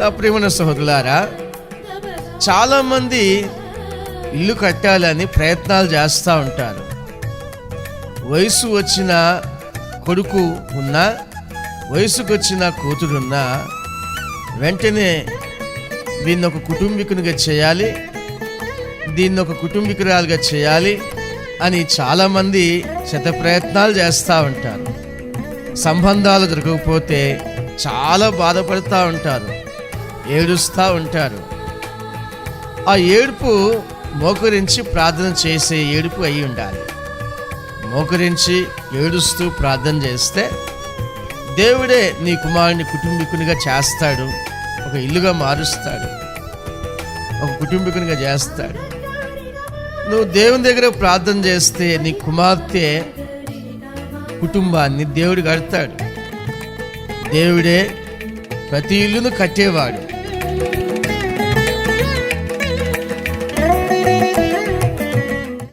నా ప్రియమైన సహోదరులారా చాలామంది ఇల్లు కట్టాలని ప్రయత్నాలు చేస్తూ ఉంటారు. వయసు వచ్చిన కొడుకు ఉన్నా వయసుకు వచ్చిన కూతురున్నా వెంటనే దీన్ని ఒక కుటుంబీకునిగా చేయాలి దీన్ని ఒక కుటుంబీకురాలుగా చేయాలి అని చాలామంది శత ప్రయత్నాలు చేస్తూ ఉంటారు. సంబంధాలు దొరకకపోతే చాలా బాధపడుతూ ఉంటారు. ఏడుస్తూ ఉంటారు. ఆ ఏడుపు మోకరించి ప్రార్థన చేసే ఏడుపు అయి ఉండాలి. మోకరించి ఏడుస్తూ ప్రార్థన చేస్తే దేవుడే నీ కుమారుని కుటుంబీకునిగా చేస్తాడు. ఒక ఇల్లుగా మారుస్తాడు. ఒక కుటుంబీకునిగా చేస్తాడు. నువ్వు దేవుని దగ్గర ప్రార్థన చేస్తే నీ కుమార్తె కుటుంబాన్ని దేవుడు కడతాడు. దేవుడే ప్రతి ఇల్లును కట్టేవాడు.